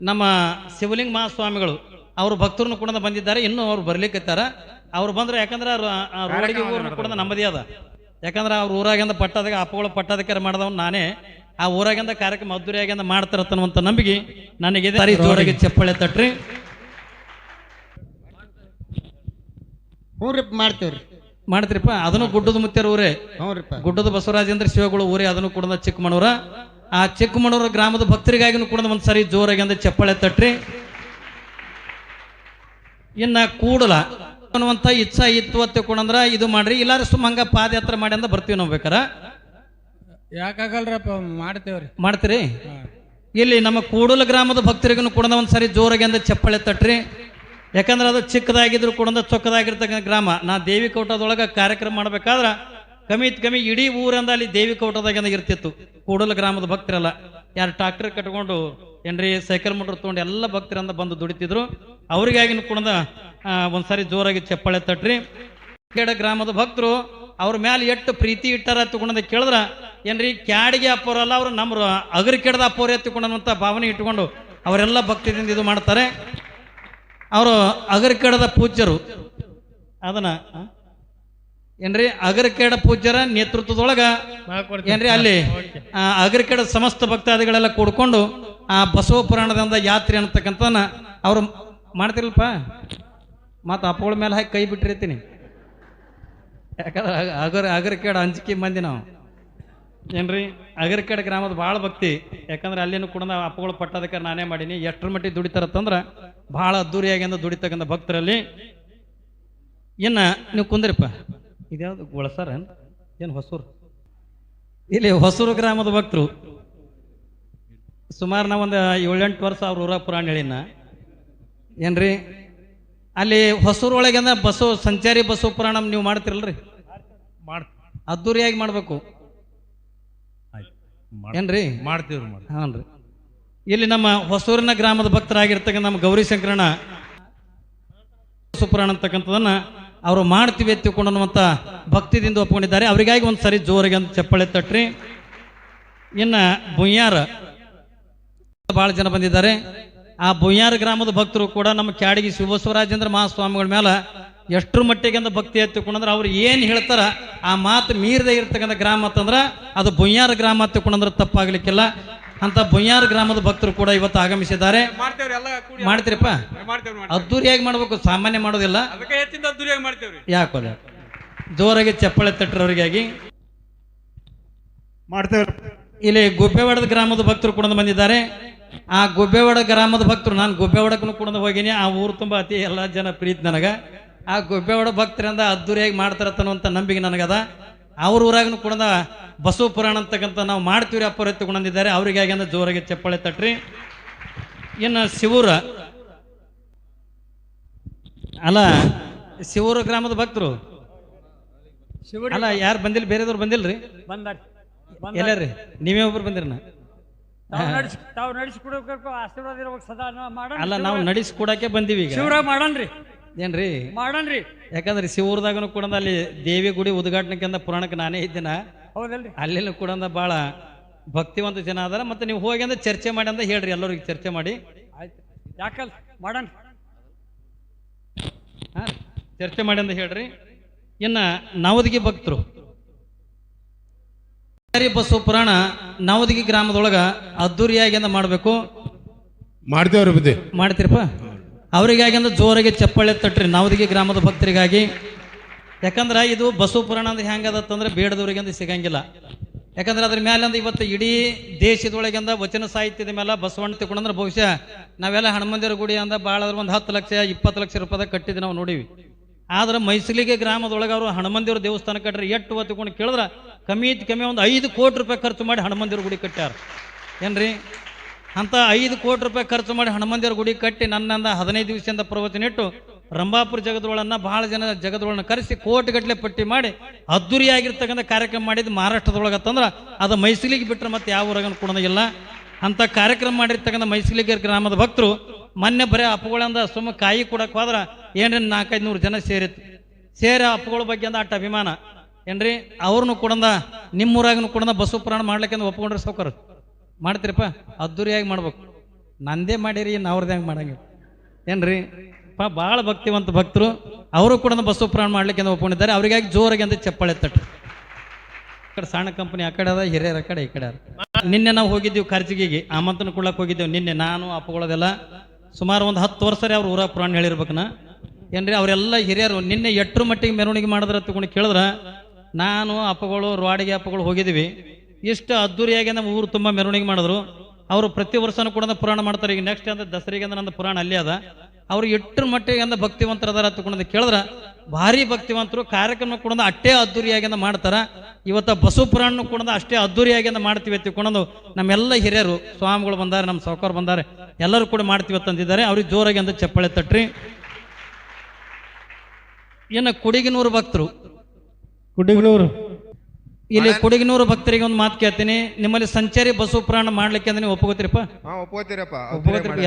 ನಮ್ಮ ಶಿವಲಿಂಗ ಮಹಾಸ್ವಾಮಿಗಳು ಅವರು ಭಕ್ತರನ್ನು ಕೂಡ ಬಂದಿದ್ದಾರೆ. ಇನ್ನೂ ಅವ್ರು ಬರ್ಲಿಕ್ಕತ್ತಾರ. ಅವ್ರು ಬಂದ್ರೆ ಯಾಕಂದ್ರೆ ರೋಡಿಗೆ ಊರನ್ನು ಕೂಡ ನಮ್ಮದೇ ಅದ. ಯಾಕಂದ್ರೆ ಅವ್ರ ಊರಾಗಿಂದ ಪಟ್ಟದಾಗ ಅಪ್ಪಗಳು ಪಟ್ಟಾಧಿಕಾರ ಮಾಡಿದವ್ ನಾನೇ. ಆ ಊರಾಗಿಂದ ಕಾರ್ಯಕ್ರಮ ಅದ್ದೂರಿಯಾಗಿಂದ ಮಾಡ್ತಾರತ್ತನ್ನುವಂಥ ನಂಬಿಕೆ ನನಗಿದೆ. ಜೋರಾಗಿ ಚಪ್ಪಳೆ ತಟ್ರಿ. ಹ್ಞೂ ರೀ ಮಾಡ್ತೇವ್ರಿ. ಮಾಡ್ತೀರಿಪ್ಪ ಅದನ್ನು ಗುಡ್ಡದ ಮುತ್ಯಾರ ಊರೇ. ಹ್ಞೂ ರೀಪ್ಪ ಗುಡ್ಡದ ಬಸವರಾಜೇಂದ್ರ ಶಿವಗಳು ಊರೇ ಅದನ್ನು ಕೂಡ ಚಿಕ್ಕಮಣೂರ. ಆ ಚಿಕ್ಕಮಣೂರ ಗ್ರಾಮದ ಭಕ್ತರಿಗಾಗಿನೂ ಕೂಡ ಒಂದು ಸರಿ ಜೋರಾಗಿ ಅಂದ್ರೆ ಚಪ್ಪಾಳೆ ತಟ್ರಿ. ಇನ್ನ ಕೂಡಲ ಅನ್ನುವಂಥ ಇಚ್ಛಾ ಇತ್ತು ಅಂತ ಕೊಡಂದ್ರ ಇದು ಮಾಡ್ರಿ. ಇಲ್ಲಾರ ಸುಮ್ಮ ಹಂಗ ಪಾದಯಾತ್ರೆ ಮಾಡಿ ಅಂದ ಬರ್ತೀವಿ ನಾವು ಬೇಕಾರ? ಯಾಕಾಗಲ್ರಪ್ಪ ಮಾಡ್ತೇವ್ರಿ. ಮಾಡ್ತೀರಿ? ಇಲ್ಲಿ ನಮ್ಮ ಕೂಡಲ ಗ್ರಾಮದ ಭಕ್ತರಿಗೂ ಕೂಡ ಒಂದು ಸರಿ ಜೋರಾಗಿ ಅಂದ್ರೆ ಚಪ್ಪಾಳೆ ತಟ್ರಿ. ಯಾಕಂದ್ರೆ ಅದು ಚಿಕ್ಕದಾಗಿದ್ರು ಕೂಡ ಚೊಕ್ಕದಾಗಿರ್ತಕ್ಕಂಥ ಗ್ರಾಮ. ನಾ ದೇವಿ ಕೋಟದೊಳಗೆ ಕಾರ್ಯಕ್ರಮ ಮಾಡ್ಬೇಕಾದ್ರೆ ಕಮ್ಮಿ ಕಮ್ಮಿ ಇಡೀ ಊರಂದ ಅಲ್ಲಿ ದೇವಿ ಇರ್ತಿತ್ತು. ಕೂಡಲ ಗ್ರಾಮದ ಭಕ್ತರೆಲ್ಲ. ಯಾರು ಟ್ರಾಕ್ಟರ್ ಕಟ್ಕೊಂಡು, ಏನ್ರಿ ಸೈಕಲ್ ಮೋಟರ್ ತೊಗೊಂಡು ಎಲ್ಲ ಭಕ್ತರಂದ ಬಂದು ದುಡಿತಿದ್ರು. ಅವರಿಗಾಗಿ ಕೂಡ ಒಂದ್ಸರಿ ಜೋರಾಗಿ ಚಪ್ಪಾಳೆ ತಟ್ರಿ. ಕೇಡ ಗ್ರಾಮದ ಭಕ್ತರು ಅವ್ರ ಮ್ಯಾಲೆ ಎಷ್ಟು ಪ್ರೀತಿ ಇಟ್ಟಾರ ತಗೊಂಡ ಕೇಳಿದ್ರ, ಏನ್ರಿ ಕ್ಯಾಡಿಗೆ ಅಪ್ಪೋರಲ್ಲ ಅವ್ರು ನಮ್ಮ ಅಗ್ರ ಕೆಡದ ಅಪ್ಪೋರೆ ತಗೊಂಡಂತ ಭಾವನೆ ಇಟ್ಕೊಂಡು ಅವರೆಲ್ಲ ಭಕ್ತಿದಿಂದ ಇದು ಮಾಡ್ತಾರೆ. ಅವರು ಅಗರ್ಕೇಡದ ಕೆಡದ ಪೂಜ್ಯರು. ಅದನ್ನ? ಏನ್ರಿ? ಅಗರ್ಕೇಡ ಪೂಜ್ಯರ ನೇತೃತ್ವದೊಳಗ ಏನ್ರಿ ಅಲ್ಲಿ ಅಗರ್ಕೇಡ ಸಮಸ್ತ ಭಕ್ತಾದಿಗಳೆಲ್ಲ ಕೂಡ್ಕೊಂಡು ಆ ಬಸವ ಪುರಾಣದಿಂದ ಯಾತ್ರೆ ಅನ್ನತಕ್ಕಂಥನ ಅವರು ಮಾಡ್ತಿರಲ್ಪ? ಮತ್ತು ಅಪ್ಪಗಳ ಮೇಲೆ ಹಾಕಿ ಕೈ ಬಿಟ್ಟಿರ್ತೀನಿ. ಯಾಕಂದ್ರೆ ಅಗರ್ ಅಗರ ಅಗರಕೇಡ ಅಂಜಿಕೆ ಮಂದಿ ನಾವು. ಏನ್ರಿ? ಅಗರಕೇಡ ಗ್ರಾಮದ ಭಾಳ ಭಕ್ತಿ. ಯಾಕಂದ್ರೆ ಅಲ್ಲಿನೂ ಕೂಡ ಅಪ್ಪಗಳು ಪಟ್ಟದಕ್ಕೆ ನಾನೇ ಮಾಡೀನಿ. ಎಷ್ಟರ ಮಟ್ಟಿಗೆ ದುಡಿತಾರತ್ತಂದ್ರೆ ಭಾಳ ಅದ್ದೂರಿಯಾಗಿ ಅಂದ ದುಡಿತಕ್ಕಂಥ ಭಕ್ತರಲ್ಲಿ. ಇನ್ನು ನೀವು ಕುಂದ್ರಿಪ್ಪ. ಇದ್ಯಾವುದು ಗೊಳಸಾರ ಏನು? ಹೊಸೂರು? ಇಲ್ಲಿ ಹೊಸೂರು ಗ್ರಾಮದ ಭಕ್ತರು. ಸುಮಾರು ನಾವು ಒಂದು ಏಳೆಂಟು ವರ್ಷ ಅವ್ರ ಊರ ಪುರಾಣ ಹೇಳಿನ. ಏನ್ರಿ? ಅಲ್ಲಿ ಹೊಸೂರು ಒಳಗೆ ಅಂದ್ರೆ ಬಸ್ಸು ಸಂಚಾರಿ ಬಸ್ಸು ಪುರಾಣ ನೀವು ಮಾಡ್ತಿರಲ್ರಿ? ಮಾಡ್ ಅದ್ದೂರಿಯಾಗಿ ಮಾಡ್ಬೇಕು. ಏನ್ರಿ? ಮಾಡ್ತೀವ್ರಿ ಮಾಡಿ ಹಾನ್ ರೀ ಇಲ್ಲಿ ನಮ್ಮ ಹೊಸೂರಿನ ಗ್ರಾಮದ ಭಕ್ತರಾಗಿರ್ತಕ್ಕಂಥ ನಮ್ಮ ಗೌರಿ ಶಂಕರಣ ಸುಪ್ರಾಣ ಅಂತಕ್ಕಂಥದನ್ನ ಅವರು ಮಾಡ್ತೀವಿ ಎತ್ತಿಕೊಂಡು ತಿಳ್ಕೊಂಡು ಅನ್ನುವಂಥ ಭಕ್ತಿದಿಂದ ಒಪ್ಕೊಂಡಿದ್ದಾರೆ. ಅವರಿಗಾಗಿ ಒಂದು ಸರಿ ಜೋರಿಗೆ ಅಂತ ಚಪ್ಪಳೆ ತಟ್ರಿ. ಇನ್ನು ಬುಯ್ಯಾರ ಭಾಳ ಜನ ಬಂದಿದ್ದಾರೆ. ಆ ಬುಯ್ಯಾರ ಗ್ರಾಮದ ಭಕ್ತರು ಕೂಡ ನಮ್ಮ ಕ್ಯಾಡಗಿ ಶಿವಬಸವರಾಜೇಂದ್ರ ಮಹಾಸ್ವಾಮಿಗಳ ಮೇಲೆ ಎಷ್ಟರ ಮಟ್ಟಿಗೆ ಅಂತ ಭಕ್ತಿ ಎತ್ತಿಕೊಂಡಂದ್ರೆ ಅವ್ರು ಏನು ಹೇಳ್ತಾರ ಆ ಮಾತು ಮೀರದೇ ಇರ್ತಕ್ಕಂಥ ಗ್ರಾಮ ಅಂತಂದ್ರೆ ಅದು ಬುಯ್ಯಾರ ಗ್ರಾಮ ಎತ್ತಿಕೊಂಡಂದ್ರೆ ತಪ್ಪಾಗ್ಲಿಕ್ಕಿಲ್ಲ. ಅಂತ ಬುಯ್ಯಾರ ಗ್ರಾಮದ ಭಕ್ತರು ಕೂಡ ಇವತ್ತು ಆಗಮಿಸಿದ್ದಾರೆ. ಮಾಡ್ತೀರಿಪ್ಪ ಎಲ್ಲ ಕೂಡಿ ಮಾಡ್ತೀರಪ್ಪ? ಮಾಡ್ತೇವ್ರಿ ಅದ್ದೂರಿಯಾಗಿ ಮಾಡ್ಬೇಕು? ಸಾಮಾನ್ಯ ಮಾಡೋದಿಲ್ಲ. ಯಾಕೋಲ್ಲ ಜೋರಾಗಿ ಚಪ್ಪಳೆ ತಟ್ಟರವರಿಗಾಗಿ ಮಾಡ್ತೇವ್ರಿ. ಇಲ್ಲಿ ಗುಬ್ಬೆವಾಡದ ಗ್ರಾಮದ ಭಕ್ತರು ಕೂಡ ಬಂದಿದ್ದಾರೆ. ಆ ಗುಬ್ಬೆವಾಡ ಗ್ರಾಮದ ಭಕ್ತರು ನಾನು ಗುಬ್ಬೆವಾಡಕ್ಕೂ ಕೂಡ ಹೋಗಿನಿ. ಆ ಊರು ತುಂಬ ಅತಿ ಎಲ್ಲ ಜನ ಪ್ರೀತಿ ನನಗೆ. ಆ ಗುಬ್ಬೆವಾಡ ಭಕ್ತರಿಂದ ಅದ್ದೂರಿಯಾಗಿ ಅಂತ ನಂಬಿಕೆ ನನಗದ. ಅವ್ರ ಊರಾಗನು ಕೂಡ ಬಸವ ಪುರಾಣ ಅಂತಕ್ಕಂಥ ನಾವು ಮಾಡ್ತೀವಿ ಅಪ್ಪರ ಎತ್ತುಕೊಂಡಿದ್ದಾರೆ ಅವರಿಗಾಗಿ ಅಂದ್ರೆ ಜೋರಾಗಿ ಚಪ್ಪಾಳೆ ತಟ್ರಿ. ಇನ್ನು ಶಿವೂರ. ಅಲ್ಲ ಶಿವೂರ ಗ್ರಾಮದ ಭಕ್ತರು? ಅಲ್ಲ ಯಾರು ಬಂದಿಲ್ಲ ಬೇರೆದವ್ರು ಬಂದಿಲ್ರಿ? ಎಲ್ಲರಿ ನೀವೇ ಒಬ್ರು ಬಂದಿರನ? ಅಲ್ಲ ನಾವು ನಡಿಸ್ಕೊಡಕ್ಕೆ ಬಂದಿವಿ ಬಂದೀವಿ ಈಗ. ಶಿವರಾಗ ಮಾಡನ್ರಿ. ಏನ್ರಿ? ಮಾಡನ್ರಿ. ಯಾಕಂದ್ರೆ ಶಿವೂರ್ದಾಗನು ಕೂಡ ಅಲ್ಲಿ ದೇವಿ ಗುಡಿ ಉದ್ಘಾಟನೆಕ್ಕಿಂತ ಪುರಾಣಕ್ಕೆ ನಾನೇ ಇದ್ದೀನ? ಹೌದಲ್ರಿ. ಅಲ್ಲಿನೂ ಕೂಡ ಭಾಳ ಭಕ್ತಿವಂತ ಜನ ಅದಾರ. ಮತ್ತೆ ನೀವು ಹೋಗಿ ಅಂದ್ರೆ ಚರ್ಚೆ ಮಾಡಿ ಅಂತ ಹೇಳ್ರಿ ಎಲ್ಲರಿಗೆ ಚರ್ಚೆ ಮಾಡಿ. ಆಯ್ತು. ಯಾಕಲ್? ಮಾಡನ್. ಹಾ ಚರ್ಚೆ ಮಾಡಿ ಅಂತ ಹೇಳ್ರಿ. ಇನ್ನ ನವದಿಗೆ ಭಕ್ತರು. ಬಸವ ಬಸ್ಸು ಪುರಾಣ ನವದಿಗೆ ಗ್ರಾಮದೊಳಗ ಅದ್ದೂರಿಯಾಗಿ ಅಂತ ಮಾಡಬೇಕು. ಮಾಡ್ತೇವ್ರಿ ಬುದ್ಧಿ ಮಾಡ್ತೀರಪ್ಪ? ಅವರಿಗಾಗಿ ಅಂದ್ರೆ ಜೋರಾಗಿ ಚಪ್ಪಾಳೆ ತಟ್ರಿ. ನಾವದಿಗೆ ಗ್ರಾಮದ ಭಕ್ತರಿಗಾಗಿ. ಯಾಕಂದ್ರೆ ಇದು ಬಸವ ಪುರಾಣ ಅಂದ್ರೆ ಹೆಂಗದತ್ತಂದ್ರೆ ಬೇಡದವ್ರಿಗೆ ಅಂದ್ರೆ ಸಿಗಂಗಿಲ್ಲ. ಯಾಕಂದ್ರೆ ಅದ್ರ ಮೇಲೆ ಅಂದ್ರೆ ಇವತ್ತು ಇಡೀ ದೇಶದೊಳಗಿಂದ ವಚನ ಸಾಹಿತ್ಯದ ಮೇಲೆ ಬಸವಣ್ಣ ತಿಳ್ಕೊಂಡ್ರೆ ಬಹುಶಃ ನಾವೆಲ್ಲ ಹನುಮಂದಿರ ಗುಡಿ ಅಂದ ಭಾಳ ಅಂದ್ರೆ ಒಂದು ಹತ್ತು ಲಕ್ಷ, ಇಪ್ಪತ್ತು ಲಕ್ಷ ರೂಪಾಯಿ ಕಟ್ಟಿದ್ದು ನಾವು ನೋಡೀವಿ. ಆದ್ರೆ ಮೈಸೂರಿಗೆ ಗ್ರಾಮದೊಳಗೆ ಅವರು ಹನುಮಂದಿರ ದೇವಸ್ಥಾನ ಕಟ್ಟ್ರೆ ಎಷ್ಟು ಹೊತ್ತಿಕೊಂಡು ಕೇಳಿದ್ರೆ ಕಮ್ಮಿ ಕಮ್ಮಿ ಒಂದು ಐದು ಕೋಟಿ ರೂಪಾಯಿ ಖರ್ಚು ಮಾಡಿ ಹನುಮಂದಿರ ಗುಡಿ ಕಟ್ಟ್ಯಾರ. ಏನ್ರಿ? ಅಂತ ಐದು ಕೋಟಿ ರೂಪಾಯಿ ಖರ್ಚು ಮಾಡಿ ಹನುಮಂದಿರ ಗುಡಿ ಕಟ್ಟಿ ನನ್ನಂದ ಹದಿನೈದು ದಿವಸದಿಂದ ಪ್ರವಚನ ಇಟ್ಟು ರಂಭಾಪುರ ಜಗದೊಳನ್ನ ಬಹಳ ಜನ ಜಗದೊಳನ್ನ ಕರೆಸಿ ಕೋಟಿಗಟ್ಟಲೆ ಪಟ್ಟಿ ಮಾಡಿ ಅದ್ದೂರಿಯಾಗಿರ್ತಕ್ಕಂಥ ಕಾರ್ಯಕ್ರಮ ಮಾಡಿದ್ದು ಮಹಾರಾಷ್ಟ್ರದೊಳಗತ್ತಂದ್ರೆ ಅದು ಮೈಸೂರಿಗೆ ಬಿಟ್ಟರೆ ಮತ್ತೆ ಯಾವ ಊರಾಗ ಕೊಡೋದಿಲ್ಲ ಅಂತ ಕಾರ್ಯಕ್ರಮ ಮಾಡಿರ್ತಕ್ಕಂಥ ಮೈಸೂರಿಗೆ ಗ್ರಾಮದ ಭಕ್ತರು ಮೊನ್ನೆ ಬರೀ ಅಪ್ಪುಗಳಂದ ಸುಮ್ಮ ಕಾಯಿ ಕೊಡಕ್ಕೆ ಹೋದ್ರೆ ಏನ್ರಿ ನಾಲ್ಕೈದು ನೂರು ಜನ ಸೇರಿತ್ತು. ಸೇರಿ ಅಪ್ಪುಗಳ ಬಗ್ಗೆ ಅಂದ ಅಟ್ಟ ಅಭಿಮಾನ. ಏನ್ರಿ ಅವ್ರನ್ನೂ ಕೊಡಂದ ನಿಮ್ಮೂರಾಗನು ಕೊಡಂದ ಬಸವ ಪುರಾಣ ಮಾಡ್ಲಿಕ್ಕೆ ಅಂತ ಒಪ್ಕೊಂಡ್ರೆ ಸೌಕರ್ ಮಾಡ್ತೀರಪ್ಪ? ಅದ್ದೂರಿಯಾಗಿ ಮಾಡ್ಬೇಕು. ನಂದೇ ಮಾಡಿರಿ, ಇನ್ನು ಅವ್ರದ್ದು ಹಂಗೆ ಮಾಡಂಗಿಲ್ಲ. ಏನ್ರಿ? ಪಾ ಭಾಳ ಭಕ್ತಿವಂತ ಭಕ್ತರು. ಅವರು ಕೂಡ ಬಸ್ಸು ಪ್ರಾಣ ಮಾಡ್ಲಿಕ್ಕೆ ಒಪ್ಕೊಂಡಿದ್ದಾರೆ. ಅವರಿಗಾಗಿ ಜೋರಾಗಿ ಅಂತ ಚಪ್ಪಾಳೆ ತಟ್ಟು ಕಡೆ ಸಣ್ಣ ಕಂಪನಿ ಆ ಕಡೆ ಅದ, ಹಿರಿಯರ ಕಡೆ ಈ ಕಡೆ ನಿನ್ನೆ ನಾವು ಹೋಗಿದ್ದೀವಿ ಖರ್ಚಿಗೆಗೆ ಆಮಂತ್ರಣ ಕೊಡ್ಲಕ್ಕೆ ಹೋಗಿದ್ದೇವೆ ನಿನ್ನೆ. ನಾನು, ಅಪ್ಪಗಳದೆಲ್ಲ ಸುಮಾರು ಒಂದು ಹತ್ತು ವರ್ಷ ಅವ್ರು ಊರ ಪುರಾಣ ಹೇಳಿರ್ಬೇಕನ. ಏನ್ರಿ, ಅವರೆಲ್ಲ ಹಿರಿಯರು. ನಿನ್ನೆ ಎಟ್ರ ಮಟ್ಟಿಗೆ ಮೆರವಣಿಗೆ ಮಾಡಿದ್ರೆ ತಗೊಂಡು ಕೇಳಿದ್ರ. ನಾನು, ಅಪ್ಪಗಳು ರೋಡಿಗೆ ಅಪ್ಪಗಳು ಹೋಗಿದ್ದೀವಿ. ಇಷ್ಟು ಅದ್ದೂರಿಯಾಗಿ ನಮ್ಮ ಊರು ತುಂಬ ಮೆರವಣಿಗೆ ಮಾಡಿದ್ರು. ಅವರು ಪ್ರತಿ ವರ್ಷನೂ ಕೂಡ ಪುರಾಣ ಮಾಡ್ತಾರೆ. ಈಗ ನೆಕ್ಸ್ಟ್ ಅಂದ್ರೆ ದಸರಿಗೆ ಅಂದ್ರೆ ನನ್ನ ಪುರಾಣ ಅಲ್ಲೇ ಅದ. ಅವ್ರು ಎಟ್ರ ಮಟ್ಟಿಗೆ ಅಂದ ಭಕ್ತಿವಂತರ ಅದಾರ ತಗೊಂಡು ಕೇಳಿದ್ರ. ಭಾರಿ ಭಕ್ತಿವಂತರು ಕಾರ್ಯಕ್ರಮ ಕೂಡ ಅಷ್ಟೇ ಅದ್ದೂರಿಯಾಗಿ ಅಂದ ಮಾಡ್ತಾರ. ಇವತ್ತ ಬಸವ ಪುರಾಣ ಕೂಡ ಅಷ್ಟೇ ಅದ್ದೂರಿಯಾಗಿ ಮಾಡ್ತೀವಿ ತಿಳ್ಕೊಂಡು ನಮ್ಮೆಲ್ಲ ಹಿರಿಯರು, ಸ್ವಾಮಿಗಳು ಬಂದಾರೆ, ನಮ್ಮ ಸಾವುಕಾರ ಬಂದಾರೆ, ಎಲ್ಲರೂ ಕೂಡ ಮಾಡ್ತೀವಿ ಅಂತಂದಿದ್ದಾರೆ ಅವ್ರಿಗೆ ಜೋರಾಗಿ ಅಂತ ಚಪ್ಪಳೆ ತಟ್ರಿ. ಇನ್ನು ಕುಡಿಗಿನೂರು ಭಕ್ತರು. ಕುಡಿಗ್ನೂರು. ಇಲ್ಲಿ ಕುಡಿಗನೂರು ಭಕ್ತರಿಗೆ ಒಂದು ಮಾತು ಕೇಳ್ತೀನಿ. ನಿಮ್ಮಲ್ಲಿ ಸಂಚಾರಿ ಬಸವ ಪುರಾಣ ಮಾಡ್ಲಿಕ್ಕೆ ಅಂದ್ರೆ ನೀವು ಒಪ್ಪಗೋತೀರಪ್ಪ ಹಾ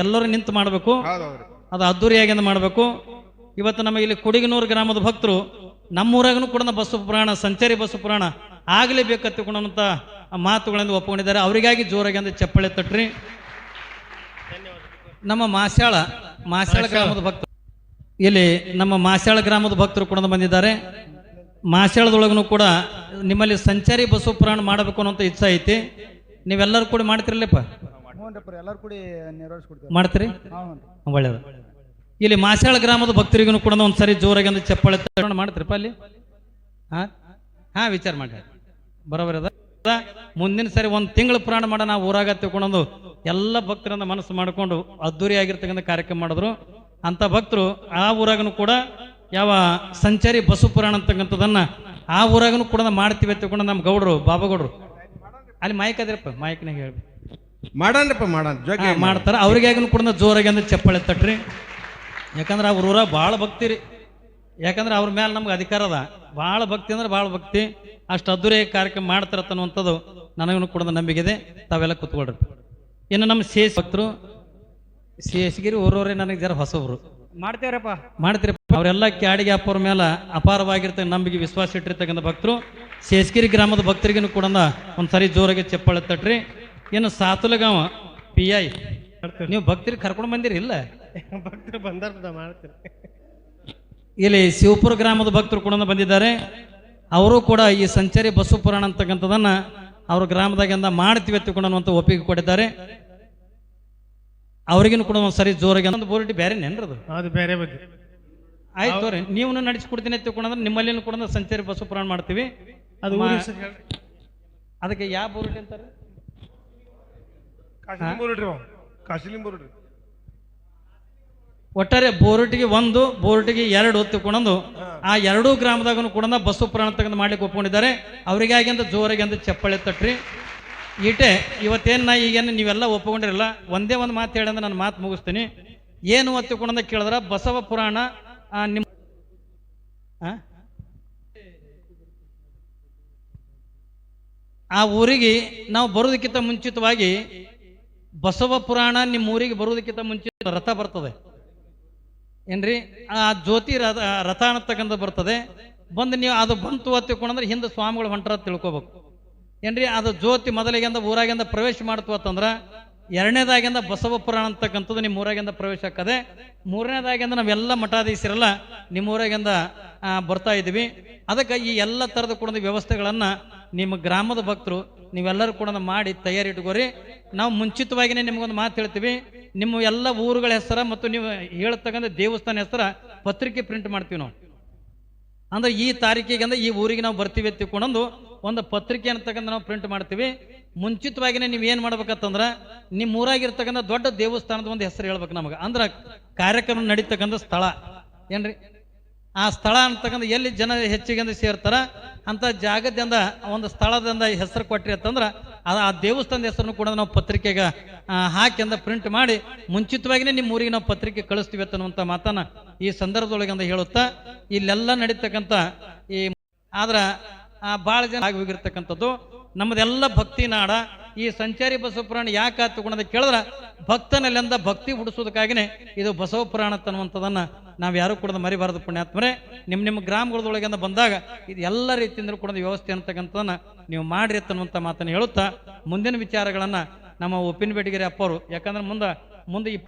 ಎಲ್ಲರೂ ನಿಂತು ಮಾಡಬೇಕು. ಅದು ಅದ್ದೂರಿಯಾಗಿ ಮಾಡಬೇಕು. ಇವತ್ತು ನಮಗೆ ಇಲ್ಲಿ ಕುಡಿಗನೂರು ಗ್ರಾಮದ ಭಕ್ತರು ನಮ್ಮೂರಾಗನು ಕೂಡ ಬಸವ ಪುರಾಣ ಸಂಚಾರಿ ಬಸವ ಪುರಾಣ ಆಗಲೇಬೇಕು ತಿಳ್ಕೊಂಡಂತ ಮಾತುಗಳಿಂದ ಒಪ್ಪಿಕೊಂಡಿದ್ದಾರೆ ಅವರಿಗಾಗಿ ಜೋರಾಗಿ ಅಂದ್ರೆ ಚಪ್ಪಳೆ ತಟ್ರಿ. ನಮ್ಮ ಮಾಸ್ಯಾಳ ಮಾಸ್ಯಾಳ. ಗ್ರಾಮದ ಭಕ್ತರು. ಇಲ್ಲಿ ನಮ್ಮ ಮಾಸ್ಯಾಳ ಗ್ರಾಮದ ಭಕ್ತರು ಕೂಡ ಬಂದಿದ್ದಾರೆ. ಮಾಸ್ಯಾಳದೊಳಗೂ ಕೂಡ ನಿಮ್ಮಲ್ಲಿ ಸಂಚಾರಿ ಬಸವ ಪುರಾಣ ಮಾಡಬೇಕು ಅನ್ನೋಂಥ ಇಚ್ಛೆ ಐತಿ. ನೀವೆಲ್ಲರೂ ಕೂಡ ಮಾಡ್ತಿರಲ್ಲಪ್ಪ ಎಲ್ಲರೂ ಕೂಡಿ ನೆರವೇರಿಸ್ಕೊಡ್ತೀವಿ ಮಾಡ್ತೀರಿ? ಒಳ್ಳೇದು ಇಲ್ಲಿ ಮಾಸಾಳ ಗ್ರಾಮದ ಭಕ್ತರಿಗೂ ಕೂಡ ಒಂದು ಸರಿ ಜೋರಾಗಿ ಅಂದ್ರೆ ಚಪ್ಪಾಳೆ ಮಾಡ್ತೀರಪ್ಪ ಅಲ್ಲಿ? ಹಾ? ಹಾ ವಿಚಾರ ಮಾಡಿ. ಬರೋಬರ ಅದ. ಅದ? ಮುಂದಿನ ಸರಿ ಒಂದು ತಿಂಗಳ ಪುರಾಣ ಮಾಡ ನಾವು ಊರಾಗ ತಿಳ್ಕೊಂಡು ಎಲ್ಲ ಭಕ್ತರನ್ನ ಮನಸ್ಸು ಮಾಡಿಕೊಂಡು ಅದ್ದೂರಿ ಆಗಿರ್ತಕ್ಕಂಥ ಕಾರ್ಯಕ್ರಮ ಮಾಡಿದ್ರು. ಅಂತ ಭಕ್ತರು ಆ ಊರಾಗನು ಕೂಡ ಯಾವ ಸಂಚಾರಿ ಬಸುಪುರಾಣ ಅಂತಕ್ಕಂಥದ್ದನ್ನ ಆ ಊರಾಗನು ಕೂಡ ಮಾಡ್ತೀವಿ ತಿಳ್ಕೊಂಡು ನಮ್ಮ ಗೌಡ್ರು ಬಾಬಾ ಗೌಡ್ರು ಅಲ್ಲಿ ಮಾಯಕ್ ಅದಿರಪ್ಪ ಮಾಯಕ್ನಾಗ ಹೇಳಿ ಮಾಡನ್ರಿಪ್ಪ ಮಾಡನ್ ಜೋಗಿ ಮಾಡ್ತಾರೆ ಮಾಡ್ತಾರ. ಅವ್ರಿಗಾಗನು ಕೂಡ ಜೋರಾಗಿ ಅಂದ್ರೆ ಚಪ್ಪಾಳೆ ತಟ್ರಿ. ಯಾಕಂದ್ರೆ ಅವ್ರ ಊರ ಭಾಳ ಭಕ್ತಿ ರೀ. ಯಾಕಂದ್ರೆ ಅವ್ರ ಮೇಲೆ ನಮ್ಗೆ ಅಧಿಕಾರ ಅದ. ಭಾಳ ಭಕ್ತಿ ಅಂದ್ರೆ ಭಾಳ ಭಕ್ತಿ. ಅಷ್ಟು ಅದ್ದೂರಿ ಕಾರ್ಯಕ್ರಮ ಮಾಡ್ತಾರ ಅನ್ನುವಂಥದ್ದು ನನಗೂ ಕೂಡ ನಂಬಿಕೆ ಇದೆ. ತಾವೆಲ್ಲ ಕೂತ್ಕೊಳ್ರಿ. ಇನ್ನು ನಮ್ಮ ಶೇಷ ಭಕ್ತರು ಶೇಷಗಿರಿ ಊರವರೇ ನನಗೆ ಜರ ಹೊಸಬ್ರು. ಮಾಡ್ತೇವ್ರಪ್ಪ. ಮಾಡ್ತೀರಪ್ಪ. ಅವರೆಲ್ಲ ಕ್ಯಾಡಿಗೆ ಅಪ್ಪರ ಮೇಲೆ ಅಪಾರವಾಗಿರ್ತಕ್ಕ ನಂಬಿಕೆ ವಿಶ್ವಾಸ ಇಟ್ಟಿರ್ತಕ್ಕಂಥ ಭಕ್ತರು. ಶೇಷಗಿರಿ ಗ್ರಾಮದ ಭಕ್ತರಿಗೂ ಕೂಡ ಒಂದ್ಸರಿ ಜೋರಾಗಿ ಚಪ್ಪಾಳೆ ತಟ್ರಿ. ಇನ್ನು ಸಾತುಲಗಾಂವ ಪಿ ಐ ನೀವು ಭಕ್ತರಿಗೆ ಕರ್ಕೊಂಡು ಬಂದಿರಿ ಇಲ್ಲ? ಭಕ್ತರು ಬಂದಾರ ಮಾಡ್ತೀರಿ ಇಲ್ಲಿ ಶಿವಪುರ ಗ್ರಾಮದ ಭಕ್ತರು ಕೂಡ ಬಂದಿದ್ದಾರೆ. ಅವರು ಕೂಡ ಈ ಸಂಚಾರಿ ಬಸವ ಪುರಾಣ ಅಂತಕ್ಕಂಥದನ್ನ ಅವ್ರ ಗ್ರಾಮದಾಗಿಂದ ಮಾಡ್ತೀವಿ ಎತ್ತಿಕೊಂಡು ಒಪ್ಪಿಗೆ ಕೊಟ್ಟಿದ್ದಾರೆ. ಅವ್ರಿಗೂ ಕೂಡ ಒಂದು ಸರಿ ಜೋರಾಗಿ ಒಂದು ಬೋರ್ಡಿ ಬೇರೆ ನೆನ್ರದು ಅದು? ಬೇರೆ ಬಗ್ಗೆ. ಆಯ್ತು ತೋರಿ ನೀವು ನಡೆಸ್ಕೊಡ್ತೀನಿ ತಿಳ್ಕೊಂಡ್ರೆ ನಿಮ್ಮಲ್ಲಿ ಕೂಡ ಸಂಚಾರಿ ಬಸವ ಪುರಾಣ ಮಾಡ್ತೀವಿ. ಅದು ಮಾ- ಹೆಸರು ಹೇಳ್ರಿ. ಅದಕ್ಕೆ ಯಾವ ಬೋರ್ಡಿ ಅಂತಾರೆ? ಕಾಶಿಲಿಂಬ ಬೋರ್ಡ್ರಿ ಅವ. ಕಾಶಿಲಿಂಬ ಬೋರ್ಡ್ರಿ ಒಟ್ಟಾರೆ ಬೋರ್ಟಿಗೆ ಒಂದು ಬೋರ್ಟಿಗೆ ಎರಡು ತಿಳ್ಕೊಂಡು ಆ ಎರಡೂ ಗ್ರಾಮದಾಗೂ ಕೂಡ ಬಸ್ಸು ಪ್ರಾಣ ತಗೊಂಡು ಮಾಡ್ಲಿಕ್ಕೆ ಒಪ್ಕೊಂಡಿದ್ದಾರೆ. ಅವರಿಗಾಗಿ ಅಂತ ಜೋರಾಗಿ ಅಂತ ಚಪ್ಪಳೆ ತಟ್ರಿ. ಈಟೆ ಇವತ್ತೇನು ನಾ ಈಗೇನು ನೀವೆಲ್ಲ ಒಪ್ಪಿಕೊಂಡಿರಲ್ಲ, ಒಂದೇ ಒಂದು ಮಾತು ಹೇಳಿ ಅಂದ್ರೆ ನಾನು ಮಾತು ಮುಗಿಸ್ತೀನಿ. ಏನು ಒತ್ತಿಕೊಂಡಂತ ಕೇಳಿದ್ರೆ ಬಸವ ಪುರಾಣ ನಿಮ್ಮ ಆ? ಊರಿಗೆ ನಾವು ಬರೋದಕ್ಕಿಂತ ಮುಂಚಿತವಾಗಿ ಬಸವ ಪುರಾಣ ನಿಮ್ಮ ಊರಿಗೆ ಬರೋದಕ್ಕಿಂತ ಮುಂಚಿತ ರಥ ಬರ್ತದೆ. ಏನ್ರಿ? ಆ ಜ್ಯೋತಿ ರಥ ರಥ ಅನ್ನತಕ್ಕಂಥ ಬರ್ತದೆ. ಬಂದು ನೀವು ಅದು ಬಂತು ಅಂತ ತಿಳ್ಕೊಂಡ್ರೆ ಹಿಂದೆ ಸ್ವಾಮಿಗಳು ಹೊಂಟರ ತಿಳ್ಕೊಬೇಕು. ಏನ್ರಿ, ಅದು ಜ್ಯೋತಿ ಮೊದಲಿಗೆಂದ ಊರಾಗಿಂದ ಪ್ರವೇಶ ಮಾಡ್ತು ಅಂತಂದ್ರೆ, ಎರಡನೇದಾಗಿಂದ ಬಸವ ಪುರಾಣ ಅಂತಕ್ಕಂಥದ್ದು ನಿಮ್ಮ ಊರಾಗಿಂದ ಪ್ರವೇಶ ಆಕ್ಕದೆ ಮೂರನೇದಾಗಿಂದ ನಾವೆಲ್ಲ ಮಠಾಧೀಶರೆಲ್ಲ ನಿಮ್ಮ ಊರಾಗಿಂದ ಬರ್ತಾ ಇದ್ದೀವಿ. ಅದಕ್ಕೆ ಈ ಎಲ್ಲ ಥರದ ಕೂಡ ವ್ಯವಸ್ಥೆಗಳನ್ನು ನಿಮ್ಮ ಗ್ರಾಮದ ಭಕ್ತರು ನೀವೆಲ್ಲರೂ ಕೂಡ ಮಾಡಿ ತಯಾರಿ ಇಟ್ಕೋರಿ ನಾವು ಮುಂಚಿತವಾಗಿಯೇ ನಿಮಗೊಂದು ಮಾತು ಹೇಳ್ತೀವಿ. ನಿಮ್ಮ ಎಲ್ಲ ಊರುಗಳ ಹೆಸರ ಮತ್ತು ನೀವು ಹೇಳ್ತಕ್ಕಂಥ ದೇವಸ್ಥಾನ ಹೆಸರ ಪತ್ರಿಕೆ ಪ್ರಿಂಟ್ ಮಾಡ್ತೀವಿ ನಾವು. ಅಂದ್ರೆ ಈ ತಾರೀಕಿಗೆ ಅಂದ್ರೆ ಈ ಊರಿಗೆ ನಾವು ಬರ್ತೀವಿ ಅಂತ ಒಂದು ಪತ್ರಿಕೆ ಅಂತಕ್ಕಂಥ ನಾವು ಪ್ರಿಂಟ್ ಮಾಡ್ತೀವಿ. ಮುಂಚಿತವಾಗಿನೇ ನೀವು ಏನು ಮಾಡ್ಬೇಕಂತಂದ್ರೆ ನಿಮ್ಮ ಊರಾಗಿರ್ತಕ್ಕಂಥ ದೊಡ್ಡ ದೇವಸ್ಥಾನದ ಒಂದು ಹೆಸರು ಹೇಳ್ಬೇಕು ನಮಗೆ. ಅಂದ್ರೆ ಕಾರ್ಯಕ್ರಮ ನಡೀತಕ್ಕಂಥ ಸ್ಥಳ. ಏನ್ರಿ? ಆ ಸ್ಥಳ ಅಂತಕ್ಕಂಥ ಎಲ್ಲಿ ಜನ ಹೆಚ್ಚಿಗೆ ಸೇರ್ತಾರ? ಅಂತ ಜಾಗದಿಂದ, ಒಂದು ಸ್ಥಳದಿಂದ ಹೆಸರು ಕೊಟ್ರಿ ಅಂತಂದ್ರೆ ಅದು ಆ ದೇವಸ್ಥಾನದ ಹೆಸರನ್ನು ಕೂಡ ನಾವು ಪತ್ರಿಕೆಗೆ ಹಾಕಿ ಅಂದ ಪ್ರಿಂಟ್ ಮಾಡಿ ಮುಂಚಿತವಾಗಿನೇ ನಿಮ್ಮ ಊರಿಗೆ ನಾವು ಪತ್ರಿಕೆ ಕಳಿಸ್ತೀವಿ ಅನ್ನುವಂಥ ಮಾತನ್ನ ಈ ಸಂದರ್ಭದೊಳಗೆ ಅಂತ ಹೇಳುತ್ತಾ, ಇಲ್ಲೆಲ್ಲ ನಡೀತಕ್ಕಂಥ ಈ, ಆದ್ರೆ ಭಾಳ ಜನ ಆಗಿ ಹೋಗಿರ್ತಕ್ಕಂಥದ್ದು. ನಮ್ಮದೆಲ್ಲ ಭಕ್ತಿ ನಾಡ. ಈ ಸಂಚಾರಿ ಬಸವ ಪುರಾಣ ಯಾಕೆ ತಗೊಂಡದ ಕೇಳಿದ್ರೆ, ಭಕ್ತನಲ್ಲೆಂದ ಭಕ್ತಿ ಹುಡಿಸೋದಕ್ಕಾಗಿನೇ ಇದು ಬಸವ ಪುರಾಣ ಅನ್ನುವಂಥದ್ದನ್ನ ನಾವು ಯಾರು ಕೂಡ ಮರಿಬಾರದು ಪುಣ್ಯಾತ್ಮರೇ. ನಿಮ್ಮ ನಿಮ್ಮ ಗ್ರಾಮಗಳದೊಳಗಿಂದ ಬಂದಾಗ ಇದು ಎಲ್ಲ ರೀತಿಯಿಂದ ಕೂಡ ವ್ಯವಸ್ಥೆ ಅಂತಕ್ಕಂಥದನ್ನ ನೀವು ಮಾಡ್ರಿ ಅನ್ನುವಂಥ ಮಾತನ್ನು ಹೇಳುತ್ತಾ, ಮುಂದಿನ ವಿಚಾರಗಳನ್ನ ನಮ್ಮ ಉಪ್ಪಿನ ಬೇಟಿಗೆರೆ ಅಪ್ಪವರು, ಯಾಕಂದ್ರೆ ಮುಂದೆ ಮುಂದೆ ಈ